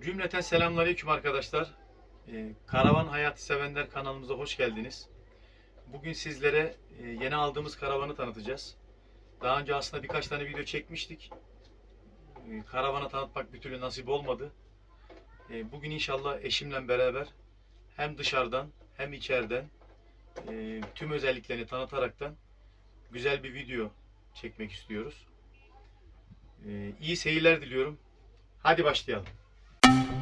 Cümleten selamünaleyküm arkadaşlar. Ee, Karavan Hayatı Sevenler kanalımıza hoş geldiniz. Bugün sizlere e, yeni aldığımız karavanı tanıtacağız. Daha önce aslında birkaç tane video çekmiştik. Ee, Karavanı tanıtmak bir türlü nasip olmadı. Ee, Bugün inşallah eşimle beraber hem dışarıdan hem içeriden e, tüm özelliklerini tanıtaraktan güzel bir video çekmek istiyoruz. Ee, İyi seyirler diliyorum. Hadi başlayalım. you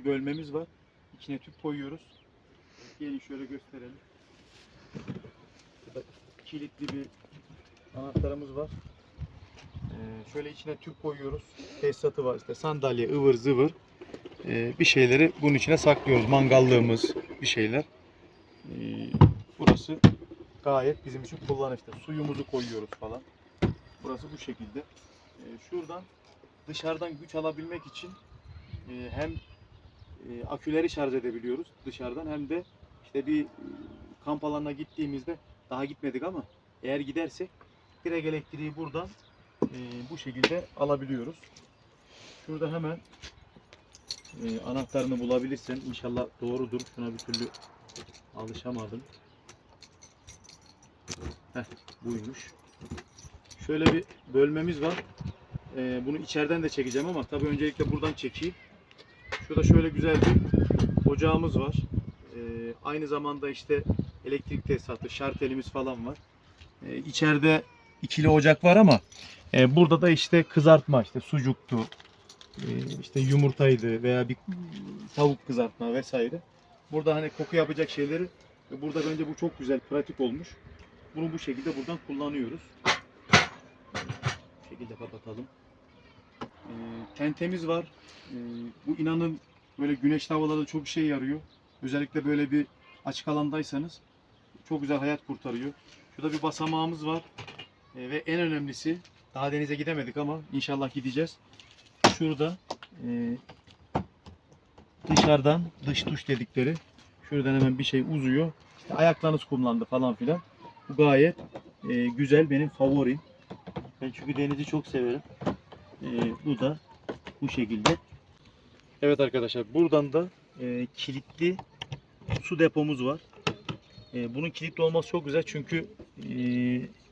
bir bölmemiz var. İçine tüp koyuyoruz. Gelin şöyle gösterelim. Burada kilitli bir anahtarımız var. E, şöyle içine tüp koyuyoruz. Tesisatı var işte sandalye, ıvır zıvır. E, bir şeyleri bunun içine saklıyoruz. Mangallığımız, bir şeyler. E, burası gayet bizim için kullanışlı. Suyumuzu koyuyoruz falan. Burası bu şekilde. Ee, şuradan dışarıdan güç alabilmek için e, hem e, aküleri şarj edebiliyoruz dışarıdan hem de işte bir e, kamp alanına gittiğimizde daha gitmedik ama eğer gidersek direkt elektriği buradan e, bu şekilde alabiliyoruz. Şurada hemen e, anahtarını bulabilirsen inşallah doğrudur. Şuna bir türlü alışamadım. Heh, buymuş. Şöyle bir bölmemiz var. Ee, bunu içeriden de çekeceğim ama tabii öncelikle buradan çekeyim. Şurada şöyle güzel bir ocağımız var. Ee, aynı zamanda işte elektrik tesisatı, şartelimiz falan var. Ee, içeride ikili ocak var ama e, burada da işte kızartma, işte sucuktu, e, işte yumurtaydı veya bir tavuk kızartma vesaire. Burada hani koku yapacak şeyleri burada bence bu çok güzel, pratik olmuş. Bunu bu şekilde buradan kullanıyoruz. Bu şekilde kapatalım. Ee, tentemiz var. Ee, bu inanın böyle güneşli havalarda çok işe yarıyor. Özellikle böyle bir açık alandaysanız çok güzel hayat kurtarıyor. Şurada bir basamağımız var. Ee, ve en önemlisi daha denize gidemedik ama inşallah gideceğiz. Şurada e, dışarıdan dış duş dedikleri şuradan hemen bir şey uzuyor. İşte ayaklarınız kumlandı falan filan. Bu gayet e, güzel benim favorim. Ben çünkü denizi çok severim. E, bu da bu şekilde. Evet arkadaşlar buradan da e, kilitli su depomuz var. E, bunun kilitli olması çok güzel çünkü e,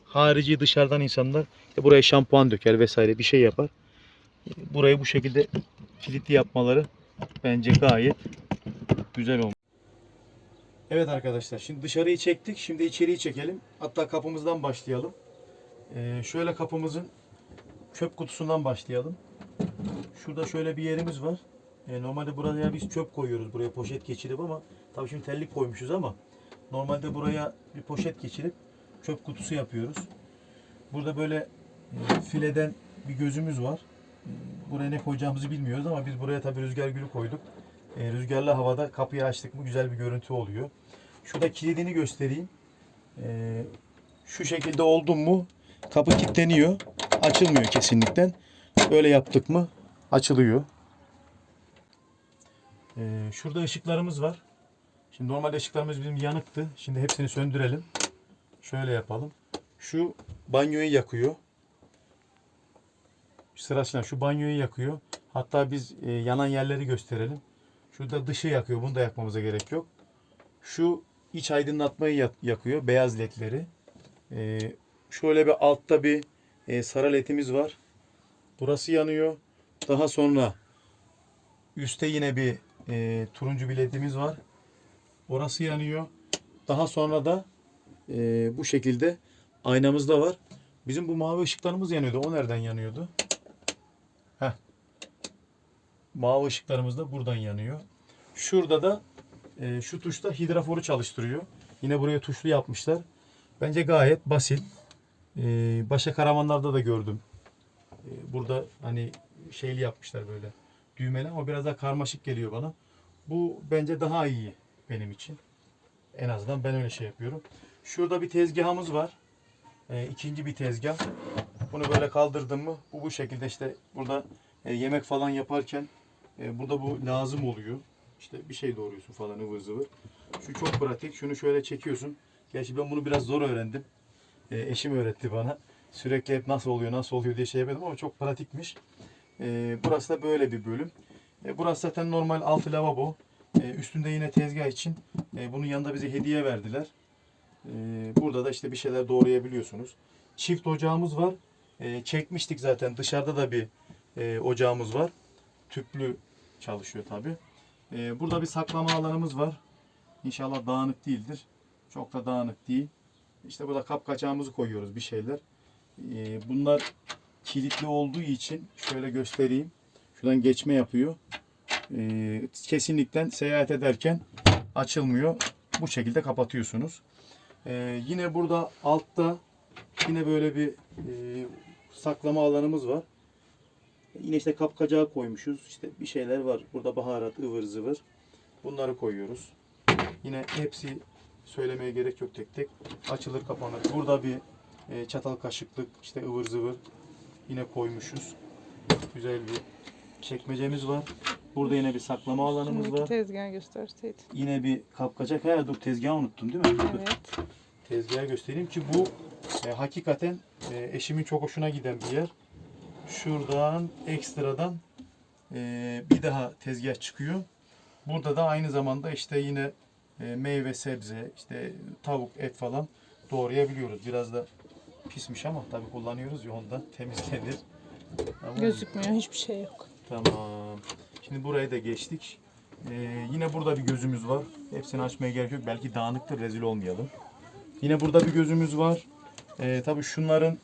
harici dışarıdan insanlar işte buraya şampuan döker vesaire bir şey yapar. E, burayı bu şekilde kilitli yapmaları bence gayet güzel olmuş. Evet arkadaşlar şimdi dışarıyı çektik. Şimdi içeriği çekelim. Hatta kapımızdan başlayalım. Ee, şöyle kapımızın çöp kutusundan başlayalım. Şurada şöyle bir yerimiz var. Ee, normalde buraya biz çöp koyuyoruz. Buraya poşet geçirip ama tabii şimdi tellik koymuşuz ama normalde buraya bir poşet geçirip çöp kutusu yapıyoruz. Burada böyle e, fileden bir gözümüz var. E, Buraya ne koyacağımızı bilmiyoruz ama biz buraya tabii rüzgar gülü koyduk. E, rüzgarlı havada kapıyı açtık mı güzel bir görüntü oluyor. Şurada kilidini göstereyim. E, şu şekilde oldu mu kapı kilitleniyor. Açılmıyor kesinlikle. Böyle yaptık mı açılıyor. E, şurada ışıklarımız var. Şimdi normalde ışıklarımız bizim yanıktı. Şimdi hepsini söndürelim. Şöyle yapalım. Şu banyoyu yakıyor. Sırasıyla şu banyoyu yakıyor. Hatta biz e, yanan yerleri gösterelim. Şurada dışı yakıyor. Bunu da yakmamıza gerek yok. Şu iç aydınlatmayı yak- yakıyor. Beyaz ledleri. E, şöyle bir altta bir e, sarı ledimiz var. Burası yanıyor. Daha sonra üstte yine bir e, turuncu bir ledimiz var. Orası yanıyor. Daha sonra da e, bu şekilde aynamız da var. Bizim bu mavi ışıklarımız yanıyordu. O nereden yanıyordu? Heh. Mavi ışıklarımız da buradan yanıyor. Şurada da e, şu tuşta hidraforu çalıştırıyor. Yine buraya tuşlu yapmışlar. Bence gayet basit. E, başka karavanlarda da gördüm. E, burada hani şeyli yapmışlar böyle düğmeli ama biraz daha karmaşık geliyor bana. Bu bence daha iyi benim için. En azından ben öyle şey yapıyorum. Şurada bir tezgahımız var. E, ikinci bir tezgah. Bunu böyle kaldırdım mı bu bu şekilde işte burada e, yemek falan yaparken e, burada bu lazım oluyor. İşte bir şey doğruyorsun falan ıvır zıvır. Şu çok pratik. Şunu şöyle çekiyorsun. Gerçi ben bunu biraz zor öğrendim. E, eşim öğretti bana. Sürekli hep nasıl oluyor nasıl oluyor diye şey yapıyordum ama çok pratikmiş. E, burası da böyle bir bölüm. E, burası zaten normal altı lavabo. E, üstünde yine tezgah için. E, bunun yanında bize hediye verdiler. E, burada da işte bir şeyler doğrayabiliyorsunuz. Çift ocağımız var. E, çekmiştik zaten. Dışarıda da bir e, ocağımız var. Tüplü çalışıyor tabi. E, burada bir saklama alanımız var. İnşallah dağınık değildir. Çok da dağınık değil. İşte burada kapkaçağımızı koyuyoruz bir şeyler. E, bunlar kilitli olduğu için şöyle göstereyim. Şuradan geçme yapıyor. E, kesinlikle seyahat ederken açılmıyor. Bu şekilde kapatıyorsunuz. E, yine burada altta yine böyle bir e, saklama alanımız var. Yine işte kapkacağı koymuşuz. İşte bir şeyler var. Burada baharat, ıvır zıvır. Bunları koyuyoruz. Yine hepsi söylemeye gerek yok tek tek. Açılır kapanır. Burada bir e, çatal kaşıklık işte ıvır zıvır yine koymuşuz. Güzel bir çekmecemiz var. Burada yine bir saklama alanımız Şimdiki var. tezgahı gösterseydin. Yine bir kapkacak. Ha dur tezgahı unuttum değil mi? Dur. Evet. Tezgahı göstereyim ki bu e, hakikaten e, eşimin çok hoşuna giden bir yer. Şuradan ekstradan e, bir daha tezgah çıkıyor. Burada da aynı zamanda işte yine meyve, sebze, işte tavuk, et falan doğrayabiliyoruz. Biraz da pismiş ama tabii kullanıyoruz ya ondan temizlenir. Tamam mı? Gözükmüyor. Hiçbir şey yok. Tamam. Şimdi buraya da geçtik. Ee, yine burada bir gözümüz var. Hepsini açmaya gerek yok. Belki dağınıktır, rezil olmayalım. Yine burada bir gözümüz var. Ee, tabii şunların,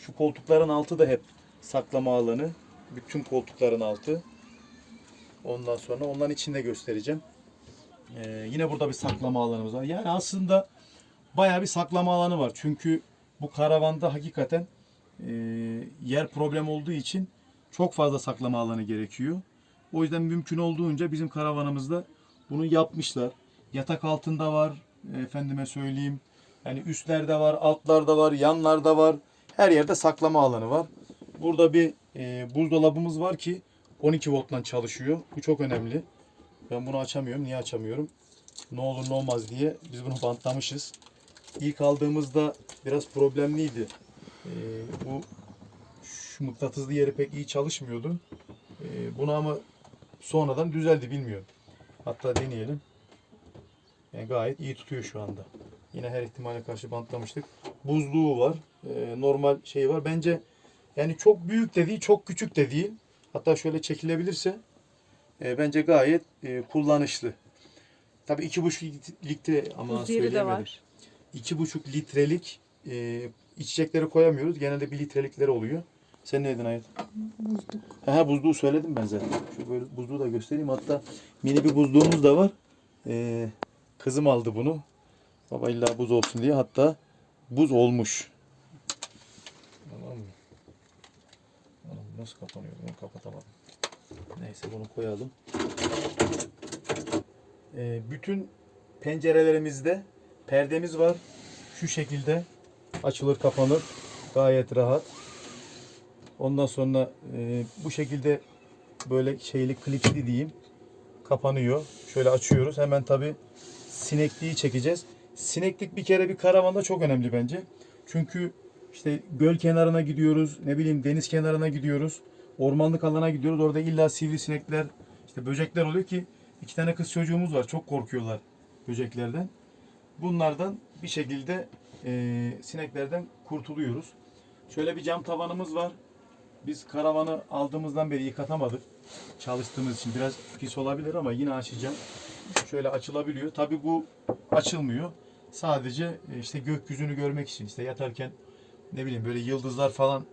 şu koltukların altı da hep saklama alanı. Bütün koltukların altı. Ondan sonra onların içinde göstereceğim. Ee, yine burada bir saklama alanımız var. Yani aslında bayağı bir saklama alanı var. Çünkü bu karavanda hakikaten e, yer problem olduğu için çok fazla saklama alanı gerekiyor. O yüzden mümkün olduğunca bizim karavanımızda bunu yapmışlar. Yatak altında var, efendime söyleyeyim. Yani üstlerde var, altlarda var, yanlarda var. Her yerde saklama alanı var. Burada bir e, buzdolabımız var ki 12 voltla çalışıyor. Bu çok önemli. Ben bunu açamıyorum. Niye açamıyorum? Ne olur ne olmaz diye biz bunu bantlamışız. İlk aldığımızda biraz problemliydi. E, bu şu mıknatıslı yeri pek iyi çalışmıyordu. Ee, bunu ama sonradan düzeldi bilmiyorum. Hatta deneyelim. Yani gayet iyi tutuyor şu anda. Yine her ihtimale karşı bantlamıştık. Buzluğu var. Ee, normal şey var. Bence yani çok büyük de değil, çok küçük de değil. Hatta şöyle çekilebilirse e, bence gayet e, kullanışlı. Tabii iki buçuk litre ama söyleyemedim. İki buçuk litrelik e, içecekleri koyamıyoruz. Genelde bir litrelikleri oluyor. Sen ne dedin Hayat? Buzluk. Ha buzluğu söyledim ben zaten. Şu böyle buzluğu da göstereyim. Hatta mini bir buzluğumuz da var. Ee, kızım aldı bunu. Baba illa buz olsun diye. Hatta buz olmuş. Tamam mı? Nasıl kapanıyor? Bunu kapatamadım. Neyse bunu koyalım. Ee, bütün pencerelerimizde perdemiz var. Şu şekilde açılır kapanır. Gayet rahat. Ondan sonra e, bu şekilde böyle şeyli klipsli diyeyim. Kapanıyor. Şöyle açıyoruz. Hemen tabi sinekliği çekeceğiz. Sineklik bir kere bir karavanda çok önemli bence. Çünkü işte göl kenarına gidiyoruz. Ne bileyim deniz kenarına gidiyoruz. Ormanlık alana gidiyoruz. Orada illa sivrisinekler, işte böcekler oluyor ki iki tane kız çocuğumuz var. Çok korkuyorlar böceklerden. Bunlardan bir şekilde e, sineklerden kurtuluyoruz. Şöyle bir cam tavanımız var. Biz karavanı aldığımızdan beri yıkatamadık. Çalıştığımız için biraz pis olabilir ama yine açacağım. şöyle açılabiliyor. Tabi bu açılmıyor. Sadece e, işte gökyüzünü görmek için işte yatarken ne bileyim böyle yıldızlar falan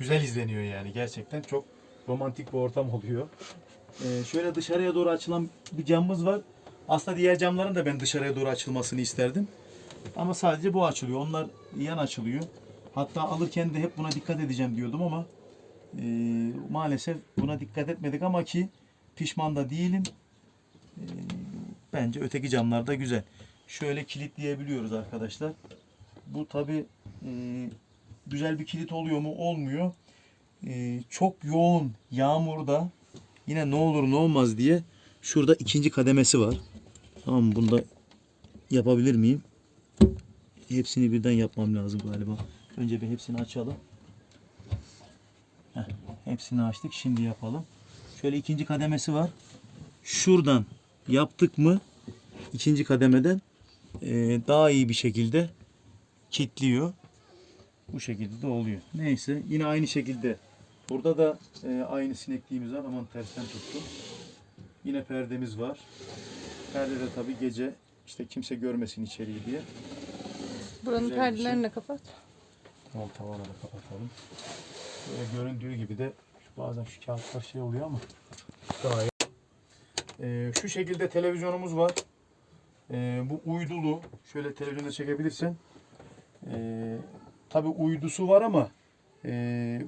güzel izleniyor yani gerçekten çok romantik bir ortam oluyor. Ee, şöyle dışarıya doğru açılan bir camımız var. Aslında diğer camların da ben dışarıya doğru açılmasını isterdim. Ama sadece bu açılıyor. Onlar yan açılıyor. Hatta alırken de hep buna dikkat edeceğim diyordum ama e, maalesef buna dikkat etmedik ama ki pişman da değilim. E, bence öteki camlar da güzel. Şöyle kilitleyebiliyoruz arkadaşlar. Bu tabi güzel bir kilit oluyor mu? Olmuyor. E, çok yoğun yağmurda yine ne olur ne olmaz diye şurada ikinci kademesi var. Tamam mı? Bunda yapabilir miyim? Hepsini birden yapmam lazım galiba. Önce bir hepsini açalım. Heh, hepsini açtık. Şimdi yapalım. Şöyle ikinci kademesi var. Şuradan yaptık mı ikinci kademeden eee, daha iyi bir şekilde kilitliyor. Bu şekilde de oluyor. Neyse yine aynı şekilde burada da eee, aynı sinekliğimiz var. Aman tersten tuttum. Yine perdemiz var. Perde de tabi gece işte kimse görmesin içeriği diye. Buranın Güzel perdelerini de kapat. Tamam tavana da kapatalım. Böyle göründüğü gibi de şu- bazen şu kağıtlar şey oluyor ama gayet. Ee, şu şekilde televizyonumuz var. Ee, bu uydulu. Şöyle televizyonda çekebilirsen. Ee, tabi uydusu var ama e,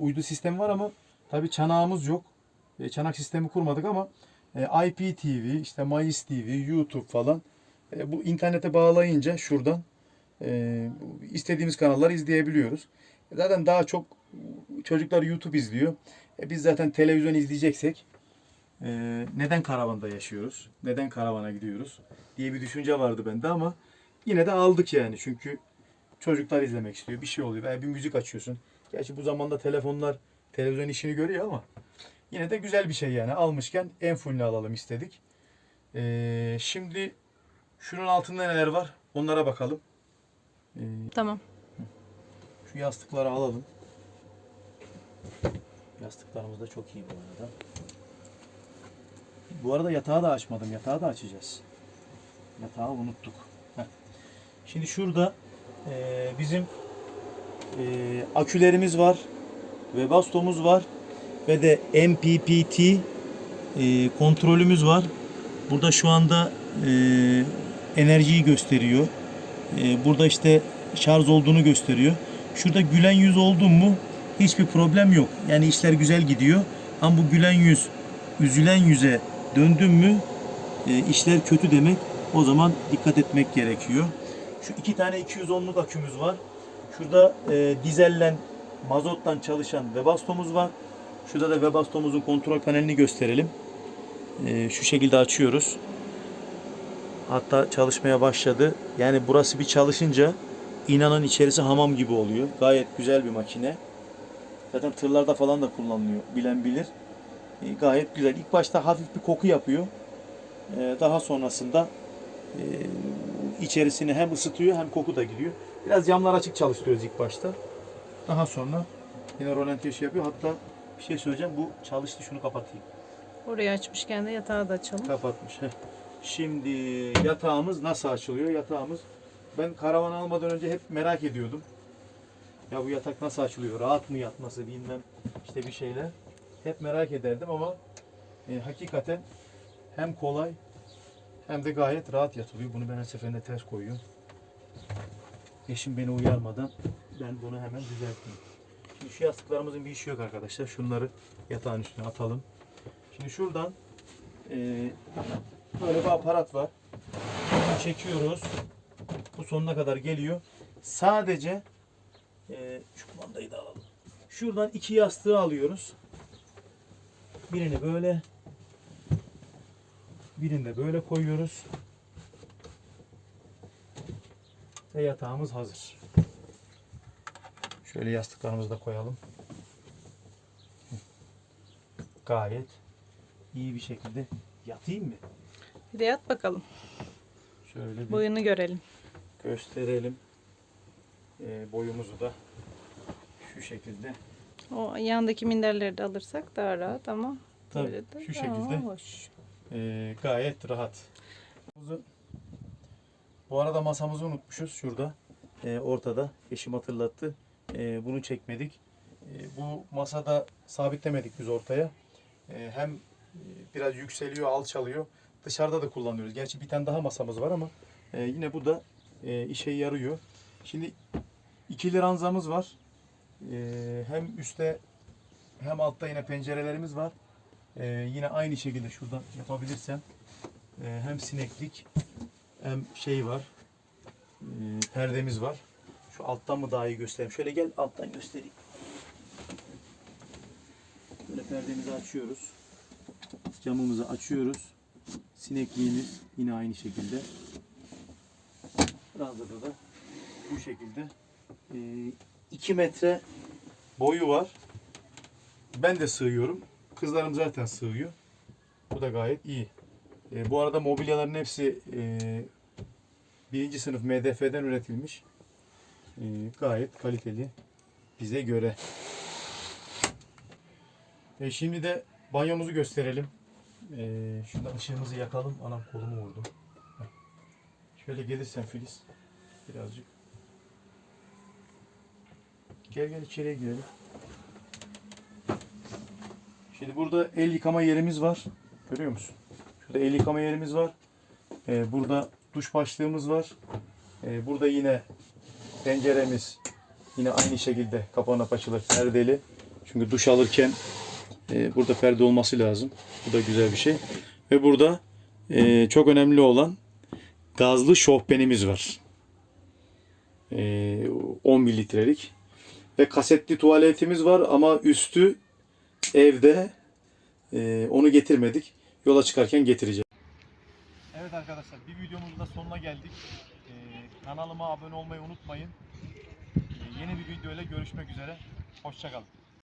uydu sistemi var ama tabi çanağımız yok. E, çanak sistemi kurmadık ama e, IPTV, işte Mayıs TV, YouTube falan e, bu internete bağlayınca şuradan e, istediğimiz kanalları izleyebiliyoruz. Zaten daha çok çocuklar YouTube izliyor. E, biz zaten televizyon izleyeceksek e, neden karavanda yaşıyoruz? Neden karavana gidiyoruz? diye bir düşünce vardı bende ama yine de aldık yani. Çünkü çocuklar izlemek istiyor. Bir şey oluyor. Veya bir müzik açıyorsun. Gerçi bu zamanda telefonlar televizyon işini görüyor ama yine de güzel bir şey yani. Almışken en fullünü alalım istedik. E, şimdi şunun altında neler var? Onlara bakalım. E, Tamam. şu yastıkları alalım. Yastıklarımız da çok iyi bu arada. Bu arada yatağı da açmadım. Yatağı da açacağız. Yatağı unuttuk. Heh. Şimdi şurada eee, bizim eee, akülerimiz var. Webasto'muz var. Ve de MPPT eee, kontrolümüz var. Burada şu anda eee, enerjiyi gösteriyor. Ee, burada işte şarj olduğunu gösteriyor. Şurada gülen yüz oldun mu hiçbir problem yok. Yani işler güzel gidiyor. Ama bu gülen yüz üzülen yüze döndün mü e, işler kötü demek. O zaman dikkat etmek gerekiyor. Şu iki tane 210'luk akümüz var. Şurada e, dizellen mazottan çalışan Webasto'muz var. Şurada da Webasto'muzun kontrol panelini gösterelim. E, şu şekilde açıyoruz. Hatta çalışmaya başladı. Yani burası bir çalışınca inanın içerisi hamam gibi oluyor. Gayet güzel bir makine. Zaten tırlarda falan da kullanılıyor. Bilen bilir. E, gayet güzel. İlk başta hafif bir koku yapıyor. E, daha sonrasında e, içerisini hem ısıtıyor hem koku da gidiyor. Biraz camlar açık çalıştırıyoruz ilk başta. Daha sonra yine rolanti şey yapıyor. Hatta bir şey söyleyeceğim. Bu çalıştı. Şunu kapatayım. Orayı açmışken de yatağı da açalım. Kapatmış. heh. Şimdi yatağımız nasıl açılıyor? Yatağımız ben karavan almadan önce hep merak ediyordum. Ya bu yatak nasıl açılıyor? Rahat mı yatması bilmem işte bir şeyler. Hep merak ederdim ama e, hakikaten hem kolay hem de gayet rahat yatılıyor. Bunu ben her seferinde ters koyuyorum. Eşim beni uyarmadan ben bunu hemen düzelteyim. Şimdi şu yastıklarımızın bir işi yok arkadaşlar. Şunları yatağın üstüne atalım. Şimdi şuradan e, Böyle bir aparat var. Çekiyoruz. Bu sonuna kadar geliyor. Sadece e, şu kumandayı da alalım. Şuradan iki yastığı alıyoruz. Birini böyle birini de böyle koyuyoruz. Ve yatağımız hazır. Şöyle yastıklarımızı da koyalım. Gayet iyi bir şekilde yatayım mı? Bir de yat bakalım. Şöyle bir Boyunu görelim. gösterelim. Ee, boyumuzu da şu şekilde. O yandaki minderleri de alırsak daha rahat ama Tabii, böyle de şu daha şekilde. hoş. Ee, gayet rahat. Bu arada masamızı unutmuşuz şurada. Ee, ortada. Eşim hatırlattı. Ee, bunu çekmedik. Ee, bu masada sabitlemedik biz ortaya. Ee, hem e, biraz yükseliyor, alçalıyor. Dışarıda da kullanıyoruz. Gerçi bir tane daha masamız var ama e, yine bu da e, işe yarıyor. Şimdi ikili ranzamız var. Ee, hem üstte hem altta yine pencerelerimiz var. Ee, yine aynı şekilde şuradan yapabilirsem e, hem sineklik hem şey var. e, perdemiz var. Şu alttan mı daha iyi göstereyim? Şöyle gel alttan göstereyim. Böyle perdemizi açıyoruz. Camımızı açıyoruz. Sinekliğimiz yine aynı şekilde. Ranzada da bu şekilde. 2 metre boyu var. Ben de sığıyorum. Kızlarım zaten sığıyor. Bu da gayet iyi. E, bu arada mobilyaların hepsi e, birinci sınıf MDF'den üretilmiş. E, gayet kaliteli bize göre. E, şimdi de banyomuzu gösterelim. E, şurada ışığımızı yakalım. Anam kolumu vurdum. Şöyle gelirsen Filiz. Birazcık. Gel gel içeriye girelim. Şimdi burada el yıkama yerimiz var. Görüyor musun? Şurada el yıkama yerimiz var. Ee, burada duş başlığımız var. Ee, burada yine penceremiz yine aynı şekilde kapanıp açılır perdeli. Çünkü duş alırken e, burada perde olması lazım. Bu da güzel bir şey. Ve burada e, çok önemli olan gazlı şofbenimiz var. E, 10 mililitrelik. Ve kasetli tuvaletimiz var ama üstü evde e, onu getirmedik. Yola çıkarken getireceğiz. Evet arkadaşlar bir videomuzun da sonuna geldik. E, kanalıma abone olmayı unutmayın. E, yeni bir videoyla görüşmek üzere. Hoşçakalın.